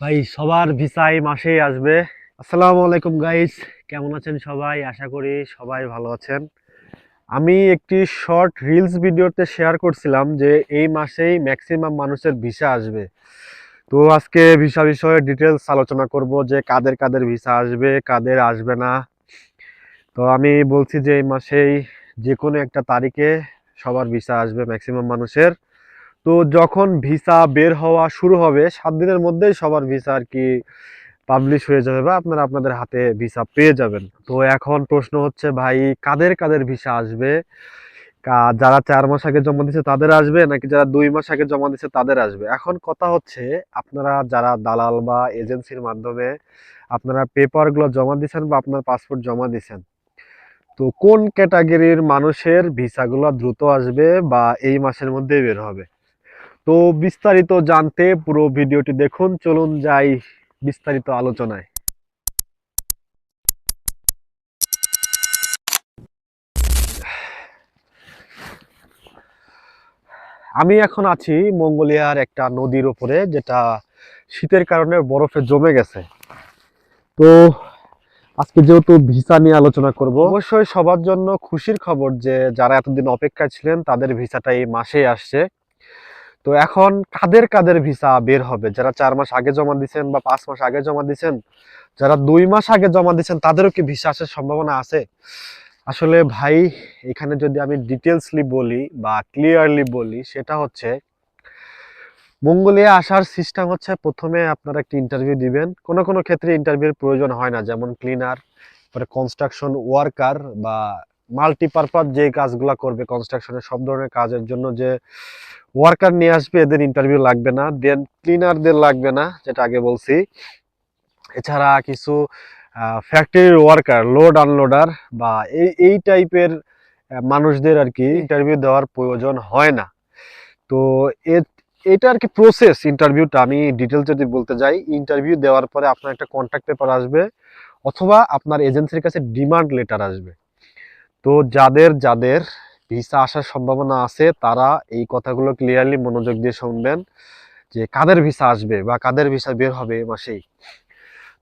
ভাই, সবার ভিসাই মাসেই আসবে। আসসালামু আলাইকুম গাইস কেমন আছেন সবাই? আশা করি সবাই ভালো আছেন। আমি একটি শর্ট রিলস ভিডিওতে শেয়ার করছিলাম যে এই মাসেই ম্যাক্সিমাম মানুষের ভিসা আসবে। তো আজকে ভিসা বিষয়ে ডিটেলস আলোচনা করব যে কাদের কাদের ভিসা আসবে, কাদের আসবে না। তো আমি বলছি যে এই মাসেই যে কোনো একটা তারিখে সবার ভিসা আসবে ম্যাক্সিমাম মানুষের। তো যখন ভিসা বের হওয়া শুরু হবে, সাত দিনের মধ্যেই সবার ভিসা আর কি পাবলিশ হয়ে যাবে বা আপনারা আপনাদের হাতে ভিসা পেয়ে যাবেন। তো এখন প্রশ্ন হচ্ছে, ভাই, কাদের কাদের ভিসা আসবে? যারা চার মাস আগে জমা দিচ্ছে তাদের আসবে, নাকি যারা দুই মাস আগে জমা দিচ্ছে তাদের আসবে? এখন কথা হচ্ছে, আপনারা যারা দালাল বা এজেন্সির মাধ্যমে আপনারা পেপারগুলো জমা দিচ্ছেন বা আপনার পাসপোর্ট জমা দিচ্ছেন তো কোন ক্যাটাগরির মানুষের ভিসাগুলো দ্রুত আসবে বা এই মাসের মধ্যে বের হবে? তো বিস্তারিত জানতে পুরো ভিডিওটি দেখুন, চলুন যাই বিস্তারিত আলোচনায়। আমি এখন আছি মঙ্গোলিয়ার একটা নদীর উপরে, যেটা শীতের কারণে বরফে জমে গেছে। তো আজকে যেহেতু ভিসা নিয়ে আলোচনা করব, অবশ্যই সবার জন্য খুশির খবর যে যারা এতদিন অপেক্ষায় ছিলেন, তাদের ভিসাটা এই মাসেই আসছে। তো এখন কাদের কাদের ভিসা বের হবে? যারা চার মাস আগে জমা দিচ্ছেন বা পাঁচ মাস আগে জমা দিচ্ছেন যারা দুই মাস আগে জমা দিচ্ছেন তাদেরও কি ভিসা আসার সম্ভাবনা আছে? আসলে ভাই, এখানে যদি আমি ডিটেলসলি বলি বা ক্লিয়ারলি বলি, সেটা হচ্ছে মঙ্গোলিয়া আসার সিস্টেম হচ্ছে প্রথমে আপনারা একটি ইন্টারভিউ দিবেন। কোনো কোনো ক্ষেত্রে ইন্টারভিউর প্রয়োজন হয় না, যেমন ক্লিনার পরে কনস্ট্রাকশন ওয়ার্কার বা মাল্টিপারপাস যে কাজগুলো করবে কনস্ট্রাকশনের সব ধরনের কাজের জন্য যে ওয়ার্কার নিয়ে আসবে এদের ইন্টারভিউ লাগবে না দেন ক্লিনারদের লাগবে না যেটা আগে বলছি। এছাড়া কিছু ফ্যাক্টরির ওয়ার্কার লোড আনলোডার বা এই এই টাইপের মানুষদের আর কি ইন্টারভিউ দেওয়ার প্রয়োজন হয় না। তো এটা আর কি প্রসেস ইন্টারভিউটা আমি ডিটেলস যদি বলতে যাই ইন্টারভিউ দেওয়ার পরে আপনার একটা কন্ট্যাক্ট পেপার আসবে অথবা আপনার এজেন্সির কাছে ডিমান্ড লেটার আসবে। তো যাদের যাদের ভিসা আসার সম্ভাবনা আছে, তারা এই কথাগুলো ক্লিয়ারলি মনোযোগ দিয়ে শুনবেন যে কাদের ভিসা আসবে বা কাদের ভিসা বের হবে এ মাসেই।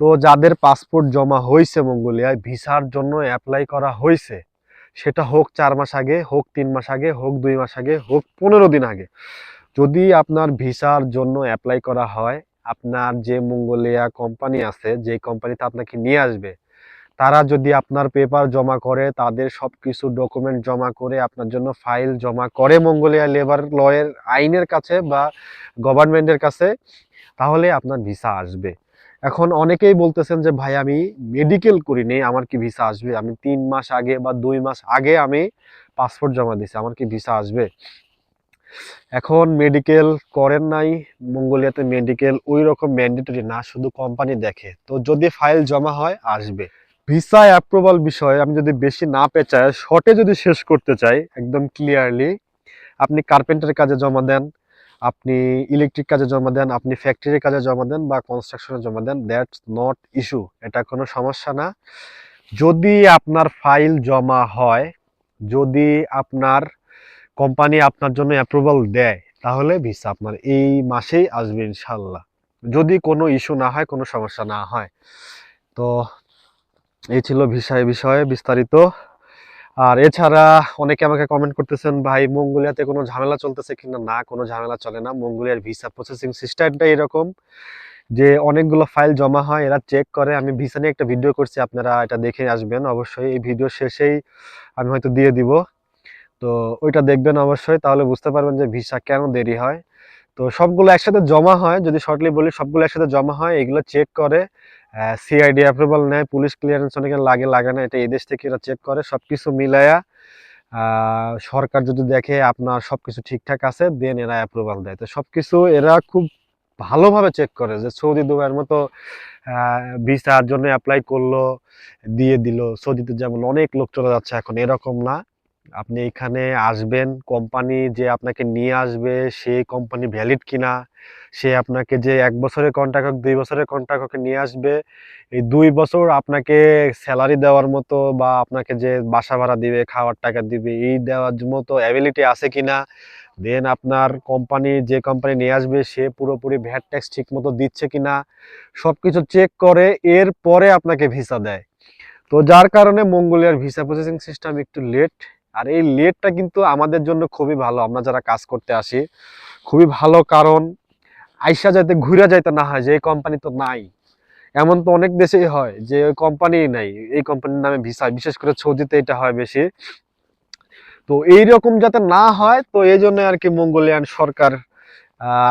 তো যাদের পাসপোর্ট জমা হয়েছে মঙ্গোলিয়ায়, ভিসার জন্য অ্যাপ্লাই করা হয়েছে সেটা হোক চার মাস আগে, হোক তিন মাস আগে, হোক দুই মাস আগে, হোক পনেরো দিন আগে। যদি আপনার ভিসার জন্য অ্যাপ্লাই করা হয়, আপনার যে মঙ্গোলিয়া কোম্পানি আছে যে কোম্পানিতে আপনাকে নিয়ে আসবে তারা যদি আপনার পেপার জমা করে, তাদের সব কিছু ডকুমেন্ট জমা করে আপনার জন্য ফাইল জমা করে মঙ্গোলিয়া লেবার লয়ের আইনের কাছে বা গভর্নমেন্টের কাছে, তাহলে আপনার ভিসা আসবে। এখন অনেকেই বলতেছেন যে, ভাই, আমি মেডিকেল করিনি, আমার কি ভিসা আসবে? আমি তিন মাস আগে বা দুই মাস আগে আমি পাসপোর্ট জমা দিছি আমার কি ভিসা আসবে? এখন মেডিকেল করেন নাই, মঙ্গোলিয়াতে মেডিকেল ওই রকম ম্যান্ডেটরি না, শুধু কোম্পানি দেখে। তো যদি ফাইল জমা হয়, আসবে। ভিসা অ্যাপ্রুভাল বিষয়ে আমি যদি বেশি না পেঁচাই শর্টে যদি শেষ করতে চাই, একদম ক্লিয়ারলি আপনি কার্পেন্টারের কাজে জমা দেন, আপনি ইলেকট্রিক কাজে জমা দেন, আপনি ফ্যাক্টরির কাজে জমা দেন বা কনস্ট্রাকশনে জমা দেন দ্যাটস নট ইস্যু এটা কোনো সমস্যা না। যদি আপনার ফাইল জমা হয়, যদি আপনার কোম্পানি আপনার জন্য অ্যাপ্রুভাল দেয়, তাহলে ভিসা আপনার এই মাসেই আসবে ইনশাল্লাহ। যদি কোনো ইস্যু না হয়, কোনো সমস্যা না হয়। তো এই ছিল ভিসায় বিষয়ে, বিস্তারিত। আর এছাড়া অনেকে আমাকে কমেন্ট করতেছেন, ভাই, মঙ্গোলিয়াতে কোনো ঝামেলা চলতেছে কিনা? না, কোনো ঝামেলা চলে না। মঙ্গোলিয়ার ভিসা প্রসেসিং সিস্টেমটা এরকম যে অনেকগুলো ফাইল জমা হয়, এরা চেক করে। আমি ভিসা নিয়ে একটা ভিডিও করছি, আপনারা এটা দেখে আসবেন। অবশ্যই এই ভিডিও শেষেই আমি হয়তো দিয়ে দিব। তো ওইটা দেখবেন অবশ্যই, তাহলে বুঝতে পারবেন যে ভিসা কেন দেরি হয়। তো সবগুলো একসাথে জমা হয়, যদি শর্টলি বলি, সবগুলো একসাথে জমা হয়, এগুলো চেক করে। সিআইডি অ্যাপ্রুভাল নেয় পুলিশ ক্লিয়ারেন্স অনেকে লাগে লাগে না এটা এদেশ থেকে এরা চেক করে সবকিছু মিলায়া আহ, সরকার যদি দেখে আপনার সব কিছু ঠিকঠাক আছে দেন এরা অ্যাপ্রুভাল দেয়। তো সব কিছু এরা খুব ভালোভাবে চেক করে যে সৌদি দুবাইয়ের মতো ভিসার জন্য অ্যাপ্লাই করল দিয়ে দিল। সৌদিতে যেমন অনেক লোক চলে যাচ্ছে এখন এরকম না। আপনি এখানে আসবেন কোম্পানি যে আপনাকে নিয়ে আসবে সেই কোম্পানি ভ্যালিড কিনা, সে আপনাকে যে এক বছরের কন্ট্রাক্ট হোক, দুই বছরের কন্ট্রাক্ট হোক নিয়ে আসবে, এই দুই বছর আপনাকে স্যালারি দেওয়ার মতো বা আপনাকে যে বাসা ভাড়া দিবে, খাওয়ার টাকা দিবে, এই দেওয়ার মতো অ্যাবিলিটি আছে কিনা দেন আপনার কোম্পানি যে কোম্পানি নিয়ে আসবে, সে পুরোপুরি ভ্যাট ট্যাক্স ঠিক মতো দিচ্ছে কিনা সব কিছু চেক করে এর পরে আপনাকে ভিসা দেয়। তো যার কারণে মঙ্গোলিয়ার ভিসা প্রসেসিং সিস্টেম একটু লেট আর এই লেটটা কিন্তু আমাদের জন্য খুবই ভালো। আমরা যারা কাজ করতে আসি, খুবই ভালো কারণ আইসা যাইতে, ঘুরে যাইতে না হয় যে এই কোম্পানি তো নাই। এমন তো অনেক দেশেই হয় যে ওই কোম্পানি নাই। এই কোম্পানির নামে ভিসা, বিশেষ করে সৌদিতে এটা হয় বেশি। তো এইরকম যাতে না হয়, তো এই জন্য আর কি মঙ্গোলিয়ান সরকার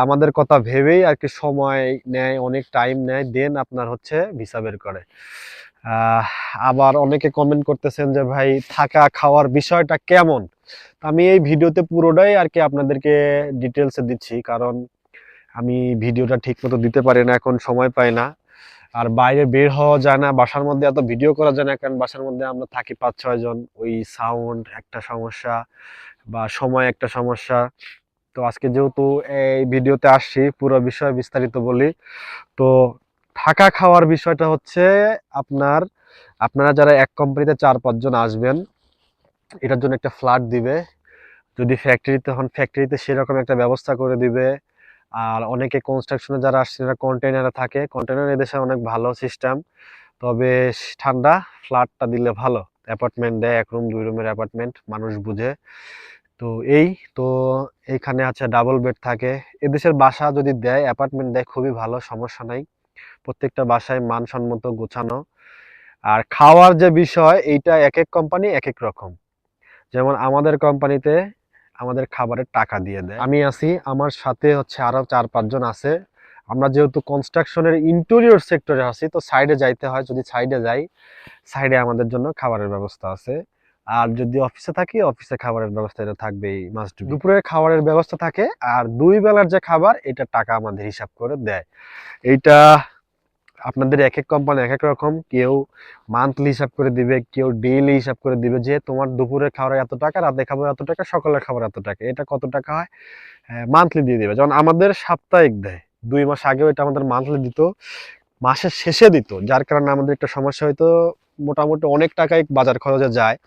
আমাদের কথা ভেবেই আর কি সময় নেয়, অনেক টাইম নেয়, দেন আপনার হচ্ছে ভিসা বের করে। আবার অনেকে কমেন্ট করতেছেন যে, ভাই, থাকা খাওয়ার বিষয়টা কেমন? আমি এই ভিডিওতে পুরোটাই আর কি আপনাদেরকে ডিটেলসে দিচ্ছি। কারণ আমি ভিডিওটা ঠিক মতো দিতে পারি না, এখন সময় পাই না। আর বাইরে বের হওয়া যায় না, বাসার মধ্যে এত ভিডিও করা যায় না, কারণ বাসার মধ্যে আমরা থাকি পাঁচ, ছয় জন। ওই সাউন্ড একটা সমস্যা বা সময় একটা সমস্যা। তো আজকে যেহেতু এই ভিডিওতে আসছি, পুরো বিষয় বিস্তারিত বলি। তো থাকা খাওয়ার বিষয়টা হচ্ছে আপনার, আপনারা যারা এক কোম্পানিতে চার পাঁচজন আসবেন, এটার জন্য একটা ফ্ল্যাট দিবে। যদি ফ্যাক্টরিতে হন ফ্যাক্টরিতে সেরকম একটা ব্যবস্থা করে দিবে। আর অনেকে কনস্ট্রাকশনে যারা আসছে তারা কন্টেনারে থাকে। কন্টেনার এদেশে অনেক ভালো সিস্টেম তবে ঠান্ডা ফ্ল্যাটটা দিলে ভালো। অ্যাপার্টমেন্ট দেয়, এক রুম দুই রুমের অ্যাপার্টমেন্ট মানুষ বুঝে। তো এই, তো এইখানে আছে ডাবল বেড থাকে। এদেশের বাসা যদি দেয় অ্যাপার্টমেন্ট দেয়, খুবই ভালো, সমস্যা নাই। প্রত্যেকটা বাসায় মানসম্মত গোছানো। আর খাওয়ার যে বিষয়, এইটা এক এক কোম্পানি এক এক রকম। যেমন আমাদের কোম্পানিতে আমাদের খাবারের টাকা দিয়ে দেয়। আমি আছি, আমার সাথে হচ্ছে আরও চার পাঁচজন আছে। আমরা যেহেতু কনস্ট্রাকশনের ইন্টেরিয়র সেক্টরে আছি, তো সাইডে যাইতে হয়, যদি সাইডে যাই সাইডে আমাদের জন্য খাবারের ব্যবস্থা আছে। আর যদি অফিসে থাকি, অফিসে খাবারের ব্যবস্থা এটা থাকবেই মাস্ট দুপুরের খাবারের ব্যবস্থা থাকে আর দুই বেলার যে খাবার, এটা টাকা আমাদের হিসাব করে দেয়। এইটা আপনাদের এক এক কোম্পানি এক এক রকম, কেউ মান্থলি হিসাব করে দিবে, কেউ ডেইলি হিসাব করে দিবে, যে তোমার দুপুরের খাবার এত টাকা, রাতে খাবার এত টাকা, সকালের খাবার এত টাকা, এটা কত টাকা হয়? মান্থলি দিয়ে দিবে। যেমন আমাদের সাপ্তাহিক দেয়, দুই মাস আগেও এটা আমাদের মান্থলি দিত, মাসের শেষে দিত, যার কারণে আমাদের একটা সমস্যা হয়তো মোটামুটি অনেক টাকাই বাজার খরচে যায়।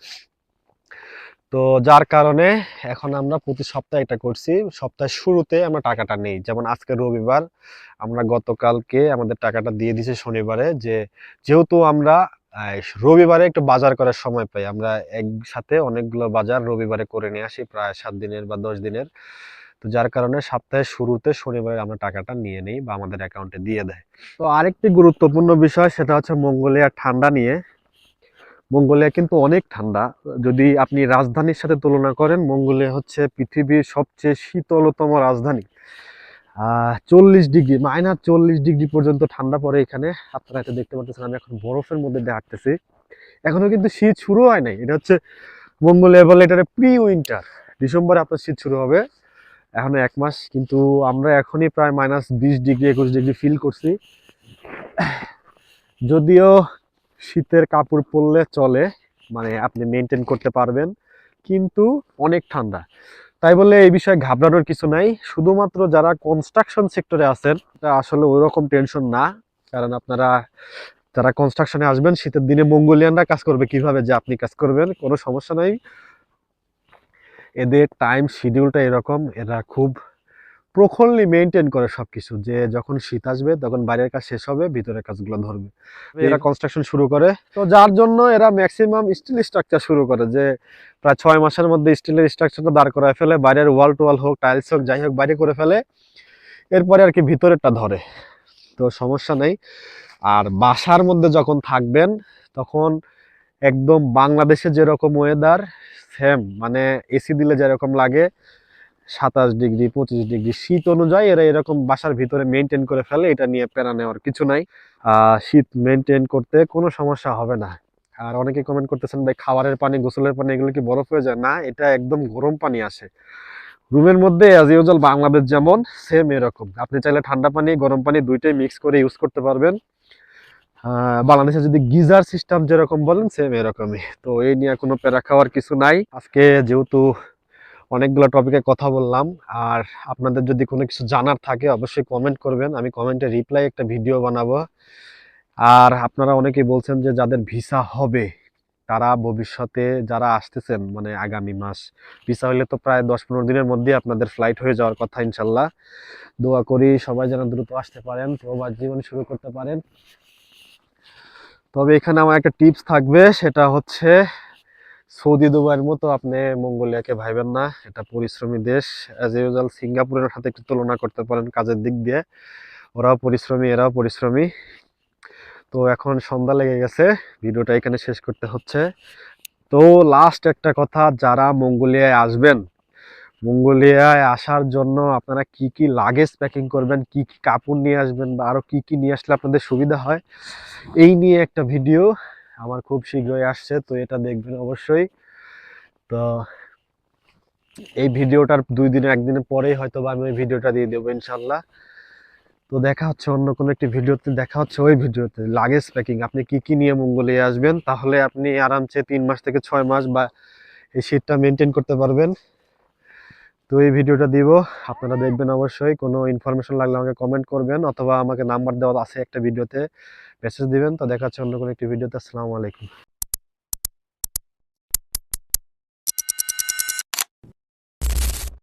তো যার কারণে এখন আমরা প্রতি সপ্তাহে এটা করছি। সপ্তাহের শুরুতে আমরা টাকাটা নেই। যেমন আজকে রবিবার, আমরা গতকালকে আমাদের টাকাটা দিয়ে দিছি শনিবারে যে, যেহেতু আমরা রবিবারে একটু বাজার করার সময় পাই, আমরা একসাথে অনেকগুলো বাজার রবিবারে করে নিয়ে আসি, প্রায় সাত দিনের বা দশ দিনের। তো যার কারণে সপ্তাহের শুরুতে শনিবারে আমরা টাকাটা নিয়ে নিই বা আমাদের অ্যাকাউন্টে দিয়ে দেয়। তো আরেকটি গুরুত্বপূর্ণ বিষয়, সেটা হচ্ছে মঙ্গোলিয়ার ঠান্ডা নিয়ে। মঙ্গোলিয়া কিন্তু অনেক ঠান্ডা। যদি আপনি রাজধানীর সাথে তুলনা করেন, মঙ্গোলিয়া হচ্ছে পৃথিবীর সবচেয়ে শীতলতম রাজধানী। চল্লিশ ডিগ্রি, মাইনাস চল্লিশ ডিগ্রি পর্যন্ত ঠান্ডা পড়ে এখানে। আপনারা এটা দেখতে পাচ্ছেন আমি এখন বরফের মধ্যে দিয়ে হাঁটতেছি। এখনও কিন্তু শীত শুরু হয় নাই। এটা হচ্ছে মঙ্গোলিয়া বলে এটা প্রি উইন্টার ডিসেম্বরে আপনার শীত শুরু হবে। এখনও এক মাস, কিন্তু আমরা এখনই প্রায় মাইনাস বিশ ডিগ্রি, একুশ ডিগ্রি ফিল করছি। যদিও শীতের কাপড় পরলে চলে মানে আপনি মেনটেন করতে পারবেন, কিন্তু অনেক ঠান্ডা। তাই বলে এই বিষয়ে ঘাবড়ানোর কিছু নাই, শুধুমাত্র যারা কনস্ট্রাকশন সেক্টরে আছেন আসলে ওই রকম টেনশন না, কারণ আপনারা যারা কনস্ট্রাকশনে আসবেন, শীতের দিনে মঙ্গোলিয়ানরা কাজ করবে কীভাবে যে আপনি কাজ করবেন, কোনো সমস্যা নাই। এদের টাইম শিডিউলটা এরকম, এরা খুব প্রখরলি মেনটেন করে সবকিছু। যে যখন শীত আসবে তখন বাইরের কাজ শেষ হবে ভিতরের কাজগুলো ধরবে। এরা কনস্ট্রাকশন শুরু করে। তো যার জন্য এরা ম্যাক্সিমাম স্টিল স্ট্রাকচার শুরু করে যে প্রায় ছয় মাসের মধ্যে স্টিলের স্ট্রাকচারটা দাঁড় করায় ফেলে বাইরের ওয়াল টোয়াল হোক টাইলস হোক যাই হোক বাইরে করে ফেলে। এরপরে আর কি ভিতরেরটা ধরে। তো সমস্যা নেই। আর বাসার মধ্যে যখন থাকবেন তখন একদম বাংলাদেশে যেরকম ওয়েদার সেম মানে এসি দিলে যেরকম লাগে সাতাশ ডিগ্রি, পঁচিশ ডিগ্রি শীত অনুযায়ী এরা এরকম বাসার ভিতরে মেনটেন করে ফেলে, এটা নিয়ে প্যারা নেওয়ার কিছু নাই। শীত মেনটেন করতে কোনো সমস্যা হবে না। আর অনেকে কমেন্ট করতেছেন, ভাই, খাবারের পানি, গোসলের পানি, এগুলো কি বরফ হয়ে যায়? না, এটা একদম গরম পানি আসে। রুমের মধ্যে অ্যাজ ইউজুয়াল বাংলাদেশ যেমন সেম এরকম। আপনি চাইলে ঠান্ডা পানি, গরম পানি দুইটাই মিক্স করে ইউজ করতে পারবেন। বাংলাদেশে যদি গিজার সিস্টেম যেরকম বলেন সেম এরকমই। তো এই নিয়ে কোনো প্যারা খাওয়ার কিছু নাই। আজকে যেহেতু অনেকগুলো টপিকে কথা বললাম। আর আপনাদের যদি কোনো কিছু জানার থাকে, অবশ্যই কমেন্ট করবেন। আমি কমেন্টে রিপ্লাই একটা ভিডিও বানাবো। আর আপনারা অনেকেই বলছেন যে যাদের ভিসা হবে, তারা ভবিষ্যতে যারা আসতেছেন মানে আগামী মাস ভিসা হইলে তো প্রায় দশ পনেরো দিনের মধ্যে আপনাদের ফ্লাইট হয়ে যাওয়ার কথা ইনশাল্লাহ। দোয়া করি সবাই যেন দ্রুত আসতে পারেন, প্রবাস জীবন শুরু করতে পারেন। তবে এখানে আমার একটা টিপস থাকবে, সেটা হচ্ছে সৌদি দুবাইয়ের মতো আপনি মঙ্গোলিয়াকে ভাইবেন না, এটা পরিশ্রমী দেশ। অ্যাজ ইউজুয়াল সিঙ্গাপুরের সাথে একটু তুলনা করতে পারেন কাজের দিক দিয়ে। ওরাও পরিশ্রমী, এরাও পরিশ্রমী। তো এখন সন্ধ্যা লেগে গেছে, ভিডিওটা এখানে শেষ করতে হচ্ছে। তো লাস্ট একটা কথা, যারা মঙ্গোলিয়ায় আসবেন, মঙ্গোলিয়ায় আসার জন্য আপনারা কি কি লাগেজ প্যাকিং করবেন, কি কি কাপড় নিয়ে আসবেন বা আরও কি কি নিয়ে আসলে আপনাদের সুবিধা হয়, এই নিয়ে একটা ভিডিও আমার খুব শীঘ্রই আসছে, তো এটা দেখবেন অবশ্যই। তো এই ভিডিওটার দুই দিনের একদিনের পরেই হয়তো বা আমি ওই ভিডিওটা দিয়ে দেবো ইনশাল্লাহ তো দেখা হচ্ছে অন্য কোনো একটি ভিডিওতে, দেখা হচ্ছে ওই ভিডিওতে। লাগেজ প্যাকিং আপনি কি কি নিয়ে মঙ্গোলিয়া আসবেন, তাহলে আপনি আরামসে তিন মাস থেকে ছয় মাস বা এই শীতটা মেনটেন করতে পারবেন। তো এই ভিডিওটা দিব, আপনারা দেখবেন অবশ্যই। কোনো ইনফরমেশন লাগলে আমাকে কমেন্ট করবেন, অথবা আমাকে নাম্বার দেওয়া আছে একটা ভিডিওতে। মেসেজ দিবেন তো দেখাচ্ছে অন্য কোনো একটি ভিডিওতে আসসালামু আলাইকুম।